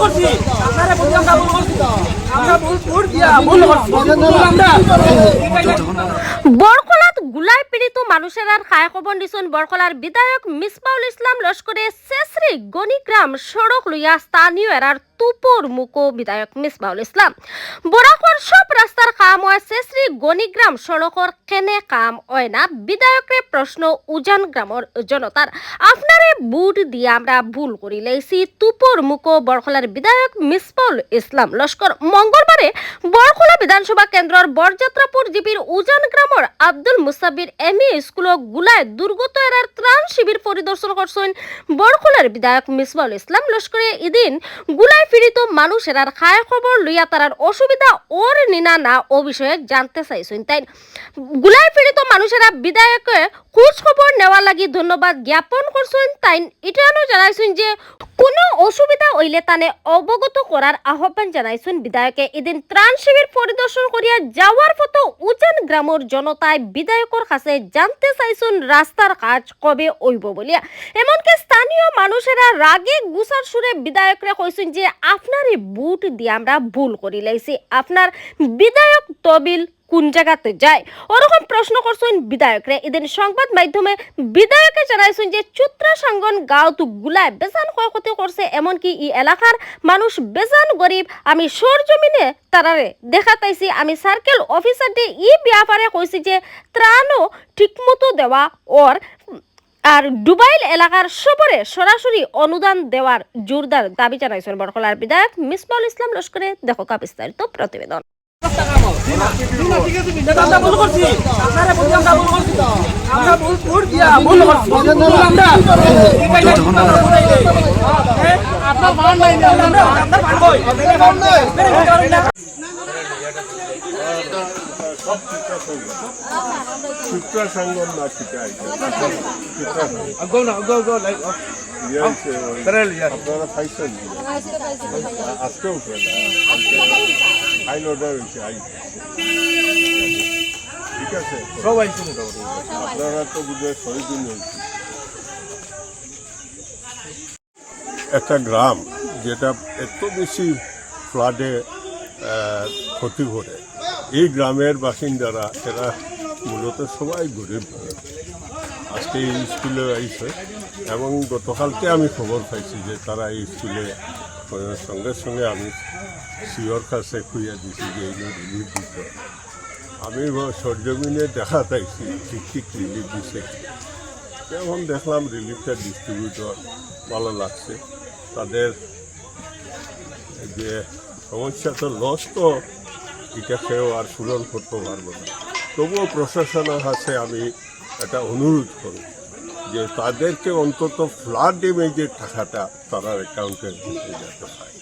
করছি। আমরা বরকলাত গুলাই পীড়িত মানুষের আর খায় খবর দিছুন বরকলার বিধায়ক মিসবাউল ইসলাম লস্করে শেষরি গণিগ্রাম সড়ক লইয়া স্থানীয় এরার তুপুর মুকো বিধায়ক মিসবাউল ইসলাম বরাকর সব রাস্তার কাম হয় শেষরি গণিগ্রাম সড়কর কেনে কাম হয় না? বিধায়কের প্রশ্ন উজান গ্রামর জনতার আপনারে বুট দিয়ে আমরা ভুল করি লাইছি তুপুর মুকো বরকলার বিধায়ক মিসবাউল ইসলাম লস্কর মঙ্গলবারে বরকলা বিধানসভা কেন্দ্রর বরযাত্রাপুর জিপির উজান গ্রামর Abdul Musabbir M E school গুলায় দুর্গত এরার ত্রাণ শিবির পরিদর্শন করছেন বরকলার বিধায়ক মিসবাউল ইসলাম লস্করে এদিন গুলায় পীড়িত মানুষ এরার খায় খবর লইয়া তারার অসুবিধা ওর নিনা না ও বিষয়ে জানতে চাইছেন তাই গুলায় পীড়িত মানুষেরা বিধায়কে খোঁজ খবর নেওয়া লাগি ধন্যবাদ জ্ঞাপন করছেন তাই এটানো জানাইছেন যে কোনো অসুবিধা হইলে তানে অবগত করার আহ্বান জানাইছেন বিধায়কে এদিন ত্রাণ শিবির পরিদর্শন করিয়া যাওয়ার পথে উজান গ্রামের জনতায় বিধায়কর কাছে জানতে চাইছেন রাস্তার কাজ কবে হইব বলিয়া। এমনকি স্থানীয় মানুষেরা রাগে গুসার সুরে বিধায়করা কইছেন যে আপনার বুট দিয়ে আমরা ভুল করি লাইছি। আপনার বিধায়ক তবিল কোন জায়গাতে যায়? ওরকম প্রশ্ন করছেন বিধায়করা। এদিন সংবাদ মাধ্যমে বিধায়কে জানাইছেন যে, চুত্রা সাঙ্গন তো গুলায় বেজান ক্ষয়ক্ষতি করছে, এমনকি ই এলাকার মানুষ বেজান গরিব। আমি সর জমিনে তারারে দেখা পাইছি আমি সার্কেল অফিসার দিয়ে ই ব্যাপারে কইছি যে, ত্রাণও ঠিকমতো দেওয়া ওর আর ডুবাইল এলাকার সবরে সরাসরি অনুদান দেওয়ার জোরদার দাবি জানাইছেন বরকলার বিধায়ক মিসবাউল ইসলাম লস্করে দেখো বিস্তারিত প্রতিবেদন। মান চিত্রা সঙ্গম না oh, আইন অর্ডার হয়েছে আইন ঠিক আছে শুনে আপনারা তো বুঝে হয়েছে একটা গ্রাম যেটা এত বেশি ফ্লাডে ক্ষতি করে এই গ্রামের বাসিন্দারা, এরা মূলত সবাই গরিব। আজকে এই স্কুলে আইছে এবং গতকালকে আমি খবর পাইছি যে তারা এই স্কুলে সঙ্গে সঙ্গে আমি সিওর কাছে খুঁজে দিছি যে এই রিলিফ দিতে। আমি সরজমিনে দেখা পাইছি ঠিক ঠিক রিলিফ দিছে। এখন দেখলাম রিলিফটা ডিস্ট্রিবিউটর ভালো লাগছে। তাদের যে সমস্যা তো লস তো এটা সেও আর সুরন করতে পারব না। তবুও প্রশাসনের কাছে আমি একটা অনুরোধ করি যে তাদেরকে অন্তত ফ্লাড ড্যামেজের টাকাটা তারা অ্যাকাউন্টে দিতে যেতে পারে।